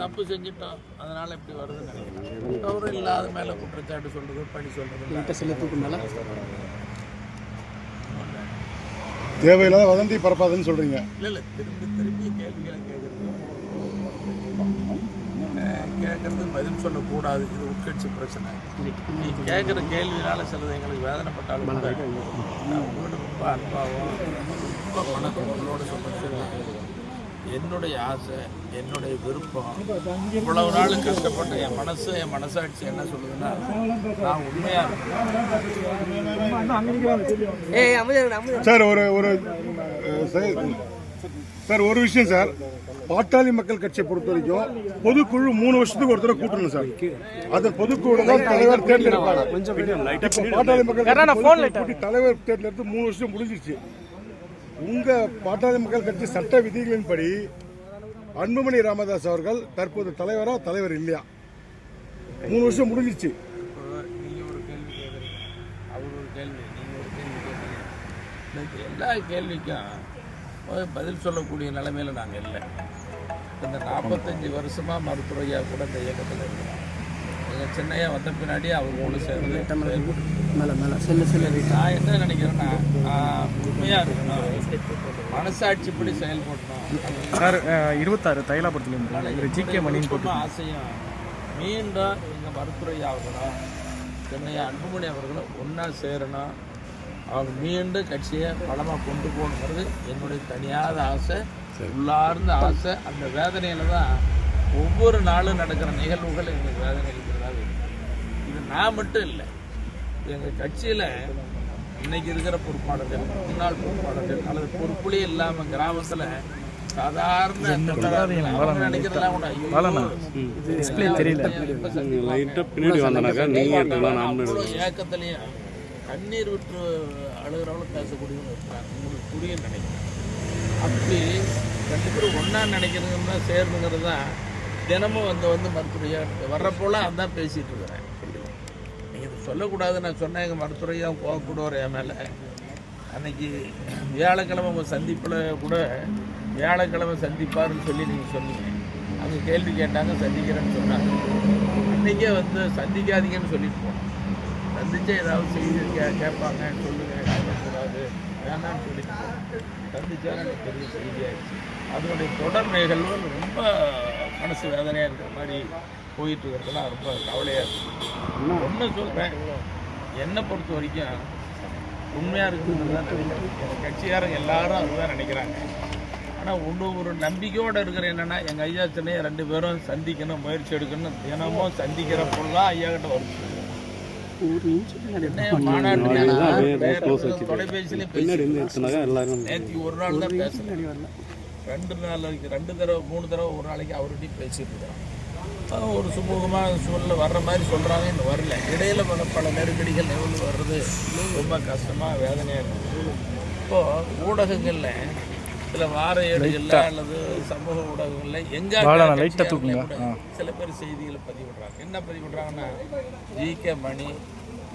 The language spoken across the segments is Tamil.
தப்பு செஞ்சிட்டோம். அதனால இப்படி வருதுன்னு நினைக்கிறேன். அவரும் இல்லாத மேலே குற்றச்சாட்டு சொல்றது பழி சொல்றது. சில தூக்கு மேலே? தேவையில்லாத வதந்தி பரப்பாதுன்னு சொல்றீங்க. இல்லை இல்லை. திரும்பி திரும்பி கேள்விகளை கேட்குறது. கேட்கறது பதில் சொல்லக்கூடாது. இது உட்கட்சி பிரச்சனை. நீ கேட்குற கேள்வினால சிலது எங்களுக்கு வேதனைப்பட்டாலும் உங்களோட ரொம்ப அன்பாகவும் ரொம்ப மனக்கோளோடு சொல்லுறது என்னுடைய ஆசை என்னுடைய விருப்பம் இவ்வளவு நாள் கஷ்டப்பட்ட என் மனசு என் மனசாட்சி என்ன சொல்லுதுன்னா நான் இருக்கேன் அமைதி சார் ஒரு ஒரு சார், ஒரு விஷயம் சார். பாட்டாளி மக்கள் கட்சியை பொறுத்த வரைக்கும் பொதுக்குழு மூணு வருஷத்துக்கு ஒரு தடவை கூட்டணும் சார். அது பொதுக்குழு தான் தலைவர் தேர்ந்தெடுப்பாங்க. பாட்டாளி மக்கள் தலைவர் தேர்ந்தெடுத்து மூணு வருஷம் முடிஞ்சிருச்சு. உங்க பாட்டாளி மக்கள் கட்சி சட்ட விதிகளின்படி அன்புமணி ராமதாஸ் அவர்கள் தற்போது தலைவரா தலைவர் இல்லையா? மூணு வருஷம் முடிஞ்சிச்சு. ஒரு கேள்வி கேட்குறீங்க அவர் ஒரு கேள்வி நீங்க ஒரு கேள்வி கேட்குறீங்க எல்லா கேள்விக்கும் பதில் சொல்லக்கூடிய நிலைமையில நாங்கள் இல்லை. இந்த நாற்பத்தஞ்சு வருஷமா மருத்துவரையா கூட இந்த இயக்கத்தில் இருக்கிறோம் எங்கள் சின்னையா வந்த பின்னாடி அவர் கூட சேர்ந்து மேலே மேலே. செல்லு செல்லு நான் என்ன நினைக்கிறேன்னா நான் உண்மையாக இருக்கணும். மனசாட்சிப்படி செயல்படணும். சார் இருபத்தாறு தைலாபுரத்துலேருந்து ஒரு ஜி கே மணின்னு போட்டு ஆசையும் மீண்டும் எங்கள் மருத்துவரை அவர்களும் சென்னை அன்புமணி அவர்களும் ஒன்றா சேரணும். அவங்க மீண்டும் கட்சியை பலமாக கொண்டு போகணுங்கிறது என்னுடைய தனியாத ஆசை உள்ளார்ந்த ஆசை. அந்த வேதனையில் தான் ஒவ்வொரு நாளும் நடக்கிற நிகழ்வுகள் எங்களுக்கு வேதனை. இது நான் மட்டும் இல்லை. எங்கள் கட்சியில் இன்னைக்கு இருக்கிற பொறுப்பாளர்கள் முன்னாள் பொறுப்பாளர்கள் அல்லது பொறுப்புலே இல்லாமல் கிராமத்தில் சாதாரண நினைக்கிறதெல்லாம் கூட ஏக்கத்துலையும் கண்ணீர் விட்டு அழுகிறவங்களும் பேசக்கூடியவங்க இருக்கிறாங்க. உங்களுக்கு நினைக்கிறேன். அப்படி ரெண்டு பேரும் ஒன்றா நினைக்கிறதுன்னு தான் சேர்ந்துங்கிறது தான் தினமும் வந்து வந்து மருத்துவரையாக வர்றப்போல அதான் பேசிகிட்டு இருக்கிறேன். சொல்லக்கூடாது நான் சொன்னேன். எங்கள் மருத்துவரையும் போகக்கூடாது என் மேலே. அன்னைக்கு வியாழக்கிழமை உங்கள் சந்திப்பில் கூட வியாழக்கிழமை சந்திப்பார்னு சொல்லி நீங்கள் சொன்னீங்க. அங்கே கேள்வி கேட்டாங்க சந்திக்கிறேன்னு சொன்னாங்க. அன்றைக்கே வந்து சந்திக்காதீங்கன்னு சொல்லிட்டு போனோம். சந்திச்சா ஏதாவது செய்தி கே கேட்பாங்கன்னு சொல்லுங்கள் சொல்லக்கூடாது வேணாம்னு சொல்லிட்டு சந்திச்சா எனக்கு பெரிய செய்தியாகிடுச்சு அதனுடைய தொடர் நிகழ்வு ரொம்ப மனசு வேதனையாக இருக்கிற மாதிரி போயிட்டு இருக்கிறதுலாம் ரொம்ப கவலையாக இருக்குது ஒன்று சொல்கிறேன் என்னை பொறுத்த வரைக்கும் உண்மையாக இருக்குதுன்னு தான் நினைக்கிறேன் கட்சிக்காரங்க எல்லாரும் அதுதான் நினைக்கிறாங்க. ஆனால் ஒன்று ஒரு நம்பிக்கையோடு இருக்கிற என்னென்னா எங்கள் ஐயா சென்னையை ரெண்டு பேரும் சந்திக்கணும் முயற்சி எடுக்கணும் தினமும் சந்திக்கிற பொருளாக ஐயா கிட்ட எல்லாரும் நேற்று ஒரு நாள் தான் ரெண்டு நாளைக்கு ரெண்டு தடவை மூணு தடவை ஒரு நாளைக்கு அவர்கிட்டயும் பேசிட்டு இருக்கிறோம் அஹ் ஒரு சுமூகமாக சூழ்நிலை வர்ற மாதிரி சொல்கிறாங்க இன்னும் வரல. இடையில பல பல நெருக்கடிகள் நிகழ்வு வர்றது ரொம்ப கஷ்டமாக வேதனையாக இருக்குது இப்போது ஊடகங்களில் சில வார ஏடுகளில் அல்லது சமூக ஊடகங்களில் எங்கே. சில பேர் செய்திகளை பதிவிடுறாங்க. என்ன பதிவிடுறாங்கன்னா ஜி கே மணி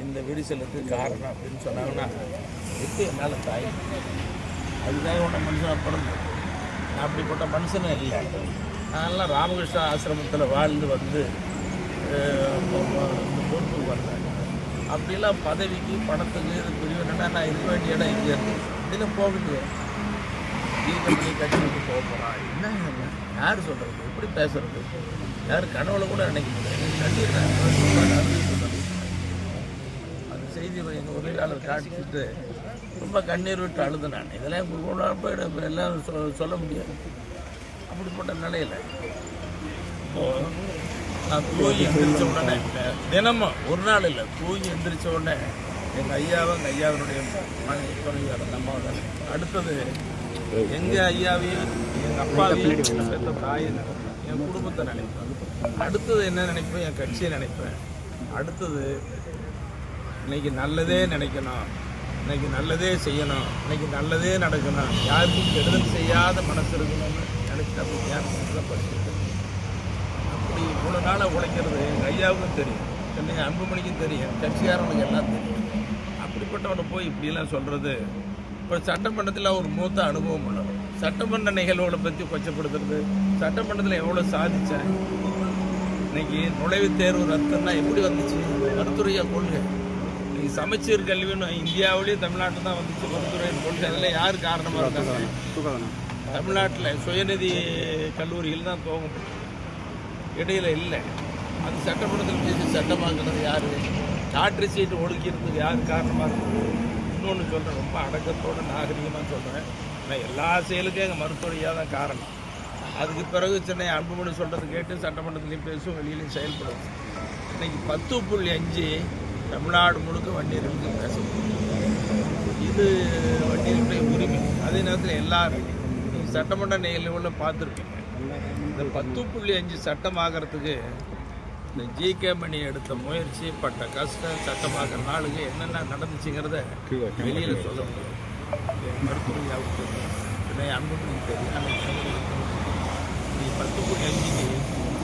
இந்த விரிசலுக்கு காரணம் அப்படின்னு சொன்னாங்கன்னா எப்படி என்னால் தாய்? அதுதான் உன்னை மனுஷனாக பிறந்தது. நான் அப்படிப்பட்ட மனுஷனும் இல்லை. நான்லாம் ராமகிருஷ்ண ஆசிரமத்தில் வாழ்ந்து வந்து அஹ், பொறுப்புக்கு வந்தேன். அப்படிலாம் பதவிக்கு பணத்துக்கு இது பிரிவுனா நான் இருக்க வேண்டிய இடம் இங்கே இருக்கேன் இதில் போக முடியாது நீ கட்சி போக போகிறான் என்ன யார் சொல்கிறது எப்படி பேசுறது? யார் கனவுல கூட நினைக்க முடியாது கண்ணீர் அந்த செய்தி எங்கள் உதவியாளர் காட்டிட்டு ரொம்ப கண்ணீர் விட்டு அழுது நான் இதெல்லாம் கூட எல்லாம் சொ- சொல்ல முடியாது. அப்படிப்பட்ட நிலையில். இப்போ நான் தூங்கி எந்திரிச்ச உடனே தினமும் ஒரு நாள் இல்லை தூங்கி எந்திரிச்ச உடனே எங்கள் ஐயாவும் எங்கள் ஐயாவினுடைய மனைவி துணைவியார் அந்த அடுத்தது எங்கள் ஐயாவையும் எங்கள் அப்பாவையும் பெற்ற தாயை நினைப்பேன் என் குடும்பத்தை நினைப்பேன். அடுத்தது என்ன நினைப்பேன்? என் கட்சியை நினைப்பேன். அடுத்தது இன்னைக்கு நல்லதே நினைக்கணும். இன்னைக்கு நல்லதே செய்யணும். இன்னைக்கு நல்லதே நடக்கணும். யாருக்கும் கெடுதல் செய்யாத மனசு இருக்கணும்னு நினைச்சிட்டு அப்படி ஞாபகத்தில் அப்படி இவ்வளோ நாளாக உழைக்கிறது எங்கள் ஐயாவுக்கும் தெரியும் என்னை அன்புமணிக்கும் தெரியும் கட்சிக்காரனுக்கு எல்லாம் தெரியும் அப்படிப்பட்டவனை போய் இப்படிலாம் சொல்கிறது இப்போ சட்டமன்றத்தில் ஒரு மூத்த அனுபவம் உள்ளவர் சட்டமன்ற நிகழ்வுகளை பற்றி கொச்சப்படுத்துறது சட்டமன்றத்தில் எவ்வளோ சாதித்தேன் இன்னைக்கு நுழைவுத் தேர்வு ரத்தம்னா எப்படி வந்துச்சு கருத்துறையாக கொள்கை இன்னைக்கு சமச்சீர் கல்வின்னு இந்தியாவிலேயே தமிழ்நாட்டில் தான் வந்துச்சு கருத்துறையின் கொள்கை அதில் யார் காரணமாக இருக்காங்க தமிழ்நாட்டில் சுயநிதி கல்லூரியில் தான் துவங்கும் இடையில் இல்லை. அது சட்டமன்றத்தில் பேசி சட்டமாக்குறது யார்? காற்று சீட்டு ஒடுக்கிறதுக்கு யார்? காரணமாக இருக்குது இன்னொன்று சொல்கிறேன் ரொம்ப அடக்கத்தோடு நாகரிகமாக சொல்கிறேன் ஆனால் எல்லா செயலுக்கும் எங்கள் மருத்துவரையாக தான் காரணம். அதுக்கு பிறகு சென்னை அன்புமணி சொல்கிறது கேட்டு சட்டமன்றத்துலேயும் பேசும் வெளியிலையும் செயல்படும். இன்னைக்கு பத்து புள்ளி அஞ்சு தமிழ்நாடு முழுக்க வண்டியர்களுக்கு பேசும் இது வண்டியர்களுடைய உரிமை. அதே நேரத்தில் எல்லாரும் சட்டமன்ற நிகழ்வுகளில் பார்த்துருப்பீங்க இந்த பத்து புள்ளி அஞ்சு சட்டமாகறதுக்கு இந்த ஜிகே மணி எடுத்த முயற்சி பட்ட கஷ்டம் சட்டமாகிற நாளுக்கு என்னென்ன நடந்துச்சுங்கிறத வெளியில் சொல்ல தெரியும். அன்புமணிக்கு தெரியும். நீ பத்து புள்ளி அஞ்சுக்கு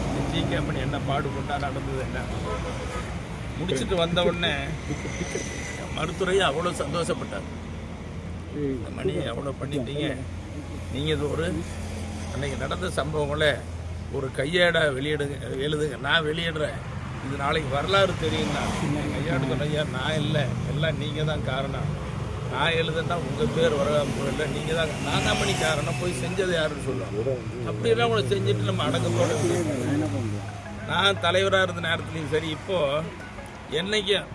இந்த ஜிகே மணி என்ன பாடுபட்டா நடந்தது என்ன? முடிச்சுட்டு வந்த உடனே மருத்துவரையை அவ்வளோ சந்தோஷப்பட்டார். இந்த மணியை எவ்வளோ பண்ணிட்டீங்க. நீங்கள் இது ஒரு அன்னைக்கு நடந்த சம்பவங்களை ஒரு கையேடா வெளியிடுங்க எழுதுங்க. நான் வெளியிடுறேன். இது நாளைக்கு வரலாறு தெரியும்னா கையாடு சொன்னையா நான் இல்லை. எல்லாம் நீங்கள் தான் காரணம். நான் எழுதுனா உங்கள் பேர் வர இல்லை. நீங்கள் தான் நான் தான் பண்ணி காரணம். போய் செஞ்சது யாருன்னு சொல்லுவாங்க. அப்படியெல்லாம் உங்களை செஞ்சுட்டு நம்ம அடக்கத்தோட நான் தலைவராக இருந்த நேரத்துலையும் சரி இப்போது என்னைக்கும்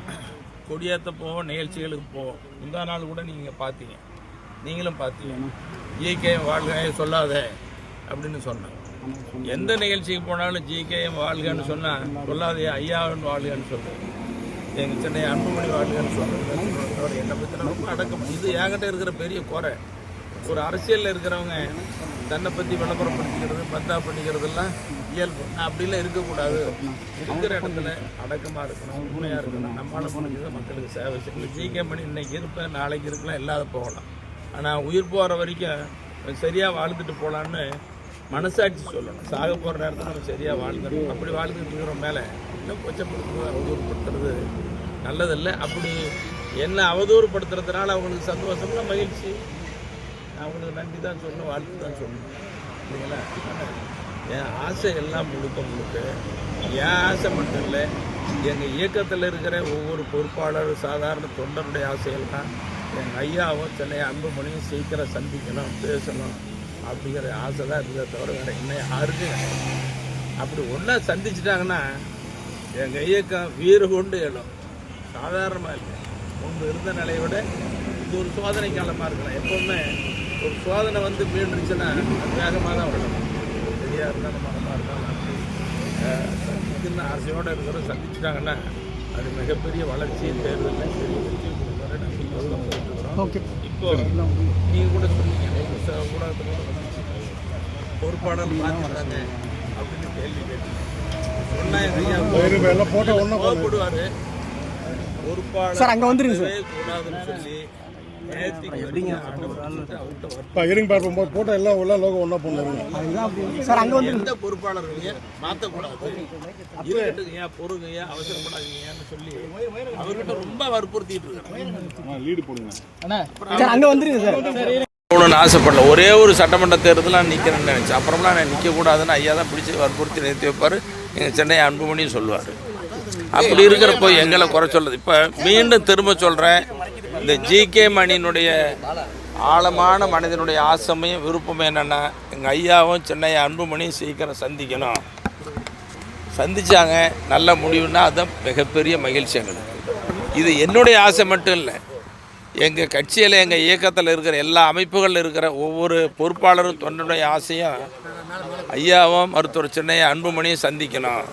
கொடியேற்ற போவோம் நிகழ்ச்சிகளுக்கு போவோம். முந்தா நாள் கூட நீங்கள் பார்த்தீங்க நீங்களும் பார்த்தீங்கன்னா ஜிகேஎம் வாழ்க சொல்லாத அப்படின்னு சொன்னாங்க எந்த நிகழ்ச்சிக்கு போனாலும் ஜிகேஎம் வாழ்கன்னு சொன்னால் சொல்லாதே ஐயாவின் வாழ்கன்னு சொல்கிறேன் எங்கள் சென்னை அன்புமணி வாழ்கன்னு சொல்கிறது என்னை பற்றின ரொம்ப அடக்கம். இது என்கிட்ட இருக்கிற பெரிய குறை. ஒரு அரசியலில் இருக்கிறவங்க தன்னை பற்றி விளம்பரப்படுத்திக்கிறது பத்தா பண்ணிக்கிறதெல்லாம் இயல்பு. அப்படிலாம் இருக்கக்கூடாது. இருக்கிற இடத்துல அடக்கமாக இருக்கணும் உண்மையாக இருக்கணும். நம்மளால் முடிஞ்சதை மக்களுக்கு சேவை செய்யணும். ஜிகே பண்ணி இன்னைக்கு இருப்பேன் நாளைக்கு இருக்கலாம் இல்லாத போகலாம். ஆனால் உயிர் போகிற வரைக்கும் சரியாக வாழ்ந்துட்டு போகலான்னு மனசாட்சி சொல்லணும். சாக போகிற நேரத்தில் நம்ம சரியாக வாழ்ந்துடணும். அப்படி வாழ்ந்துட்டு இருக்கிற மேலே இன்னும் கொச்சப்படுத்துறது அவதூறுப்படுத்துறது நல்லதில்லை. அப்படி என்ன அவதூறுப்படுத்துறதுனால அவங்களுக்கு சந்தோஷம்னா மகிழ்ச்சி. அவங்களுக்கு நன்றி தான் சொல்லணும் வாழ்த்து தான் சொல்லணும். இல்லைங்களா? என் ஆசை எல்லாம் முழுக்க முழுக்க என் ஆசை மட்டும் இல்லை எங்கள் இயக்கத்தில் இருக்கிற ஒவ்வொரு பொறுப்பாளர் சாதாரண தொண்டருடைய தான். எங்கள் ஐயாவும் சென்னை அன்புமணியும் சீக்கிரம் சந்திக்கணும் பேசணும் அப்படிங்கிற ஆசை தான் இருந்ததை தவிர வேறு என்ன யாருக்கும் அப்படி ஒன்றா சந்திச்சிட்டாங்கன்னா எங்கள் இயக்கம் வீறு கொண்டு எழும். சாதாரணமாக இல்லை. முன்பு இருந்த நிலையோட விட இது ஒரு சோதனை காலமாக இருக்கலாம் எப்போவுமே ஒரு சோதனை வந்து மீண்டுருச்சுன்னா அது வேகமாக தான் வரணும் சரியாக இருந்தாலும் மனமாக இருந்தாலும் சந்திக்கணும்னு ஆசையோடு இருக்கிறோம் சந்திச்சிட்டாங்கன்னா அது மிகப்பெரிய வளர்ச்சி தேர்தலில் பெரிய ஓகே. இப்போ நீங்கள் கூட சொன்னீங்க ஒரு ஊடகத்துல பொறுப்பாளர் மாற்றிட்டாங்க அப்படின்னு கேள்வி கேட்டீங்க. ஒன்றா கோவப்படுவாரு பொறுப்பாளர் சார், அங்க வந்துருங்க சார். கூடாதுன்னு சொல்லி இருங்க பார்ப்போம் போட்டோ எல்லாம் எல்லாம் லோகோ ஒன்றா பண்ணுங்க சார் அங்கே வந்து எந்த பொறுப்பாளர்களையும் மாற்றக்கூடாது இருக்கட்டுங்க பொறுங்க அவசரப்படாதீங்கன்னு சொல்லி அவர்கிட்ட ரொம்ப வற்புறுத்திட்டு இருக்காங்க. லீடு போடுங்க. சார் அங்கே வந்துருங்க சார். போகணும்னு ஆசைப்படல. ஒரே ஒரு சட்டமன்ற தேர்தலாம் நிற்கிறேன்னு நினச்சேன். அப்புறம்லாம் நான் நிற்கக்கூடாதுன்னு ஐயா தான் பிடிச்சி வற்புறுத்தி நிறுத்தி வைப்பார். எங்கள் சென்னை அன்புமணியும் சொல்லுவார். அப்படி இருக்கிறப்போ எங்களை குறை சொல்லுது இப்போ மீண்டும் திரும்ப சொல்கிறேன் இந்த ஜிகே மணியினுடைய ஆழமான மனிதனுடைய ஆசைமையும் விருப்பம் என்னென்னா எங்கள் ஐயாவும் சென்னை அன்புமணியும் சீக்கிரம் சந்திக்கணும். சந்திச்சாங்க நல்ல முடிவுன்னா அதுதான் மிகப்பெரிய மகிழ்ச்சி எங்களுக்கு. இது என்னுடைய ஆசை மட்டும் இல்லை. எங்கள் கட்சியில் எங்கள் இயக்கத்தில் இருக்கிற எல்லா அமைப்புகளில் இருக்கிற ஒவ்வொரு பொறுப்பாளரும் தொண்டனுடைய ஆசையும் ஐயாவும் மருத்துவர் சென்னை அன்புமணியும் சந்திக்கணும்.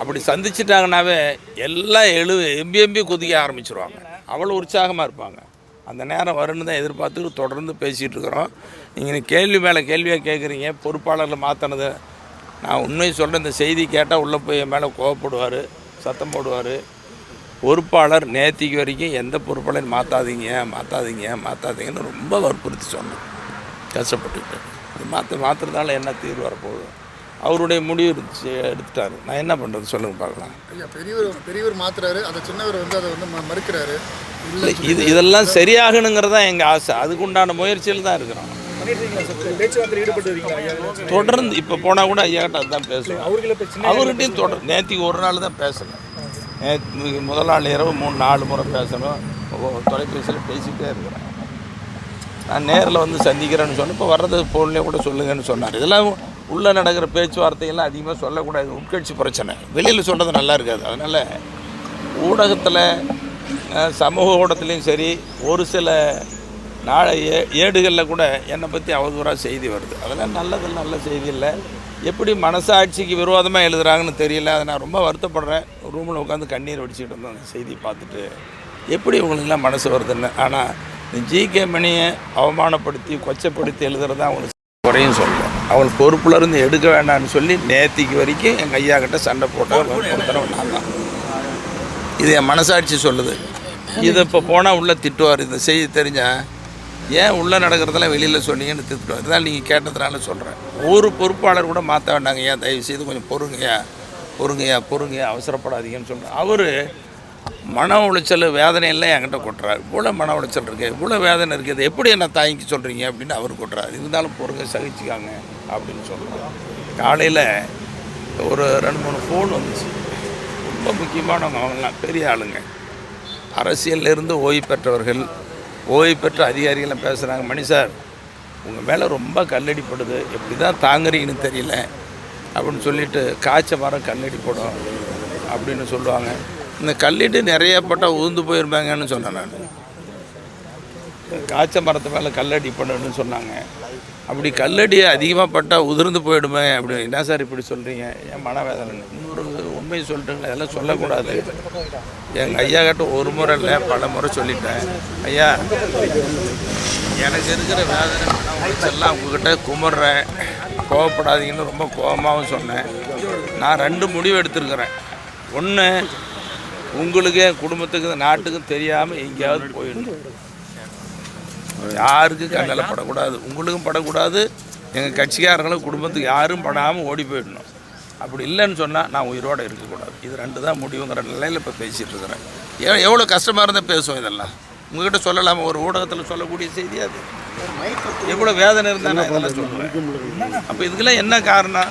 அப்படி சந்திச்சிட்டாங்கனாவே எல்லாம் எழு எம்பி எம்பி குதிக்க ஆரம்பிச்சிருவாங்க. அவ்வளோ உற்சாகமாக இருப்பாங்க. அந்த நேரம் வரும்னு தான் எதிர்பார்த்து தொடர்ந்து பேசிகிட்டு இருக்கிறோம். நீங்கள் கேள்வி மேலே கேள்வியாக கேட்குறீங்க பொறுப்பாளர்கள் மாற்றினது நான் உண்மையை சொல்கிறேன் இந்த செய்தி கேட்டால் உள்ளே போய் என் மேலே கோவப்படுவார் சத்தம் போடுவார். பொறுப்பாளர் நேத்திக்கு வரைக்கும் எந்த பொறுப்பாளையும் மாற்றாதீங்க மாற்றாதீங்க மாற்றாதீங்கன்னு ரொம்ப வற்புறுத்தி சொன்னேன் கஷ்டப்பட்டுக்கிட்டு. மாற்ற மாற்றுறதால என்ன தீர்வு வரப்போகுது? அவருடைய முடிவு இருந்துச்சு எடுத்துட்டாரு. நான் என்ன பண்ணுறது சொல்லுங்கள் பார்க்கலாம். ஐயா பெரியவர் பெரியவர் மாத்துறாரு. அதை சின்னவர் வந்து அதை வந்து மறுக்கிறாரு. இல்லை இது இதெல்லாம் சரியாகணுங்கிறது தான் எங்கள் ஆசை. அதுக்குண்டான முயற்சியில் தான் இருக்கிறோம். தொடர்ந்து இப்போ போனால் கூட ஐயா கிட்ட அதுதான் பேசுவேன் அவர்கிட்டையும் தொடர் நேற்றுக்கு ஒரு நாள் தான் பேசணும் நேற்று முதல் நாள் இரவு மூணு நாலு முறை பேசணும். தொலைபேசியில் பேசிக்கிட்டே இருக்கிறேன். நான் நேரில் வந்து சந்திக்கிறேன்னு சொன்னேன். இப்போ வர்றது ஃபோன்லேயே கூட சொல்லுங்கன்னு சொன்னார். இதெல்லாம் உள்ளே நடக்கிற பேச்சுவார்த்தையெல்லாம் அதிகமாக சொல்லக்கூடாது. உட்கட்சி பிரச்சனை. வெளியில் சொல்கிறது நல்லா இருக்காது. அதனால் ஊடகத்தில் சமூக ஊடகத்துலேயும் சரி ஒரு சில நாளை ஏடுகளில் கூட என்னை பற்றி அவதூறாக செய்தி வருது. அதெல்லாம் நல்லது நல்ல செய்தி இல்லை. எப்படி மனசாட்சிக்கு விரோதமாக எழுதுகிறாங்கன்னு தெரியல. அதை நான் ரொம்ப வருத்தப்படுறேன். ரூமில் உட்காந்து கண்ணீர் வடிச்சுக்கிட்டு இருந்தோம். அந்த செய்தி பார்த்துட்டு எப்படி உங்களுக்குலாம் மனசு வருதுன்னு. ஆனால் ஜி ஜிகே மணியை அவமானப்படுத்தி கொச்சப்படுத்தி எழுதுறது தான் அவங்களுக்கு குறையும் சொல்கிறேன் அவள் பொறுப்புல இருந்து எடுக்க வேண்டாம்னு சொல்லி நேத்திக்கு வரைக்கும் எங்கள் ஐயா கிட்ட சண்டை போட்ட ஒருத்தரவு நான் தான். இது என் மனசாட்சி சொல்லுது. இதை இப்போ போனால் உள்ளே திட்டுவார். இந்த செய்தி தெரிஞ்சால் ஏன் உள்ளே நடக்கிறதெல்லாம் வெளியில் சொன்னீங்கன்னு திட்டுவார். இதான் நீங்கள் கேட்டதுனால சொல்கிறேன் ஒரு பொறுப்பாளர் கூட மாற்ற வேண்டாங்க ஏன் தயவு செய்து கொஞ்சம் பொறுங்கய்யா. பொறுங்கய்யா பொறுங்கய்யா. அவசரப்படாதீங்கன்னு சொல்கிறேன் அவர் மன உளைச்சல் வேதனையெல்லாம் என்கிட்ட கொட்டுறாரு. இவ்வளோ மன உளைச்சல் இருக்குது இவ்வளோ வேதனை இருக்குது எப்படி என்ன தாங்கிக்க சொல்கிறீங்க அப்படின்னு அவர் கொட்டுறாரு. இருந்தாலும் பொறுங்க சகிச்சுக்காங்க. அப்படின்னு சொல்லுவோம் காலையில் ஒரு ரெண்டு மூணு ஃபோன் வந்துச்சு. ரொம்ப முக்கியமானவங்க அவங்களாம் பெரிய ஆளுங்க. அரசியல்ல இருந்து ஓய்வு பெற்றவர்கள் ஓய்வு பெற்ற அதிகாரிகள்லாம் பேசுகிறாங்க மணி சார் உங்கள் மேலே ரொம்ப கல்லடிப்படுது. எப்படி தான் தாங்குறீங்கன்னு தெரியல. அப்படின்னு சொல்லிட்டு காய்ச்ச மரம் கல்லடி போடும் அப்படின்னு சொல்லுவாங்க. இந்த கல்லிட்டு நிறைய பட்டா உதிர்ந்து போயிருப்பாங்கன்னு சொன்னேன் நான். காய்ச்ச மரத்து மேலே கல்லடி பண்ணணும்னு சொன்னாங்க. அப்படி கல்லடி அதிகமாக பட்டால் உதிர்ந்து போயிடுமே அப்படி என்ன சார் இப்படி சொல்கிறீங்க ஏன் மனவேதனை. இன்னொரு உண்மையை சொல்லிட்டுங்க அதெல்லாம் சொல்லக்கூடாது. எங்கள் ஐயா கிட்ட ஒரு முறை இல்லை பல முறை சொல்லிட்டேன். ஐயா எனக்கு இருக்கிற வேதனை மன உளைச்சல்லாம் உங்ககிட்ட குமர்றேன் கோவப்படாதீங்கன்னு ரொம்ப கோபமாகவும் சொன்னேன். நான் ரெண்டு முடிவு எடுத்திருக்கிறேன். ஒன்று உங்களுக்கு என் குடும்பத்துக்கு நாட்டுக்கும் தெரியாமல் எங்கேயாவது போயிடணும். யாருக்கும் கண்ணில் படக்கூடாது. உங்களுக்கும் படக்கூடாது. எங்கள் கட்சிக்காரங்களும் குடும்பத்துக்கு யாரும் படாமல் ஓடி போயிடணும். அப்படி இல்லைன்னு சொன்னால் நான் உயிரோடு இருக்கக்கூடாது. இது ரெண்டு தான் முடிவுங்கிற நிலையில் இப்போ பேசிகிட்டு இருக்கிறேன். எ எவ்வளோ கஷ்டமாக இருந்தால் பேசுவோம் இதெல்லாம்? உங்ககிட்ட சொல்லலாமா? ஒரு ஊடகத்தில் சொல்லக்கூடிய செய்தி அது. எவ்வளோ வேதனை இருந்தால் நான் இதெல்லாம் சொல்லுவேன். அப்போ இதுக்கெல்லாம் என்ன காரணம்?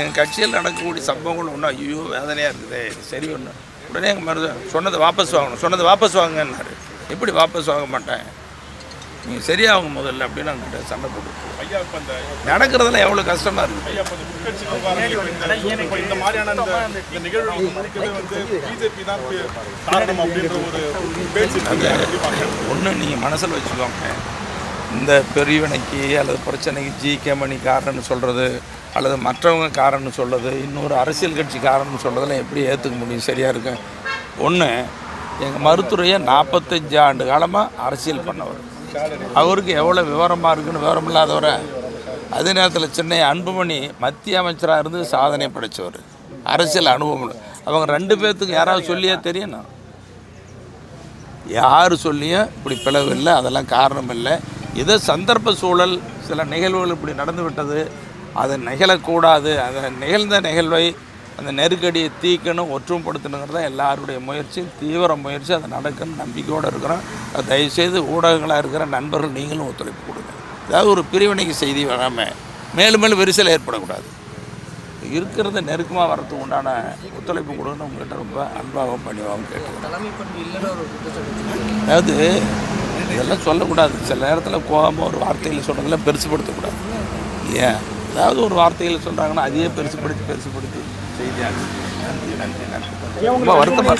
எங்கள் கட்சியில் நடக்கக்கூடிய சம்பவங்கள் ஒன்றும் ஐயோ வேதனையாக இருக்குதே. சரி ஒன்று. உடனே எங்கள் மருது சொன்னதை வாபஸ் வாங்கணும். சொன்னதை வாபஸ் வாங்கன்னாரு எப்படி வாபஸ் வாங்க மாட்டேன்? நீங்கள் சரியாகும் முதல்ல அப்படின்னு அவங்ககிட்ட சண்டை போட்டு நடக்கிறதுல எவ்வளோ கஷ்டமாக இருக்குது இந்த மாதிரியான இந்த நிகழ்வு வந்து பிஜேபி தான் காரணம் அப்படின்ற ஒரு பேச்சு ஒன்று நீங்கள் மனசில் வச்சுக்கோங்க. இந்த பெரியவனைக்கு அல்லது பிரச்சனைக்கு ஜி கே மணி காரணம்னு சொல்கிறது அல்லது மற்றவங்க காரணம்னு சொல்கிறது இன்னொரு அரசியல் கட்சி காரணம்னு சொல்கிறதெல்லாம் எப்படி ஏற்றுக்க முடியும்? சரியாக இருக்கும் ஒன்று எங்கள் மருத்துவரையை நாற்பத்தஞ்சு ஆண்டு காலமாக அரசியல் பண்ணவர். அவருக்கு எவ்வளோ விவரமாக இருக்குன்னு விவரம் இல்லாதவரை அதே நேரத்தில் சென்னை அன்புமணி மத்திய அமைச்சராக இருந்து சாதனை படைத்தவர் அரசியல் அனுபவம். அவங்க ரெண்டு பேர்த்துக்கு யாராவது சொல்லியே தெரியணும். யார் சொல்லியும் இப்படி பிளவு இல்லை அதெல்லாம் காரணம் இல்லை. ஏதோ சந்தர்ப்ப சூழல் சில நிகழ்வுகள் இப்படி நடந்து விட்டது அது நிகழக்கூடாது. அதை நிகழ்ந்த நிகழ்வை அந்த நெருக்கடியை தீக்கணும் ஒற்றுமைப்படுத்தணுங்கிறது தான் எல்லாருடைய முயற்சி தீவிர முயற்சி அது நடக்குன்னு நம்பிக்கையோடு இருக்கிறோம். அது தயவுசெய்து ஊடகங்களாக இருக்கிற நண்பர்கள் நீங்களும் ஒத்துழைப்பு கொடுங்க. ஏதாவது ஒரு பிரிவினைக்கு செய்தி வராமல் மேலும் மேலும் விரிசல் ஏற்படக்கூடாது. இருக்கிறத நெருக்கமாக வரதுக்கு உண்டான ஒத்துழைப்பு கொடுங்கன்னு உங்கள்கிட்ட ரொம்ப அன்பாகவும் பணிவாகவும் கேட்டுக்கிறேன். அதாவது இதெல்லாம் சொல்லக்கூடாது. சில நேரத்தில் கோபமாக ஒரு வார்த்தையில் சொல்கிறதெல்லாம் பெருசுப்படுத்தக்கூடாது ஏன்? ஏதாவது ஒரு வார்த்தையில் சொல்கிறாங்கன்னா அதையே பெருசுப்படுத்தி பெருசுப்படுத்தி செய்தியாக நன்றி நன்றி நன்றி. ரொம்ப வருத்தமாக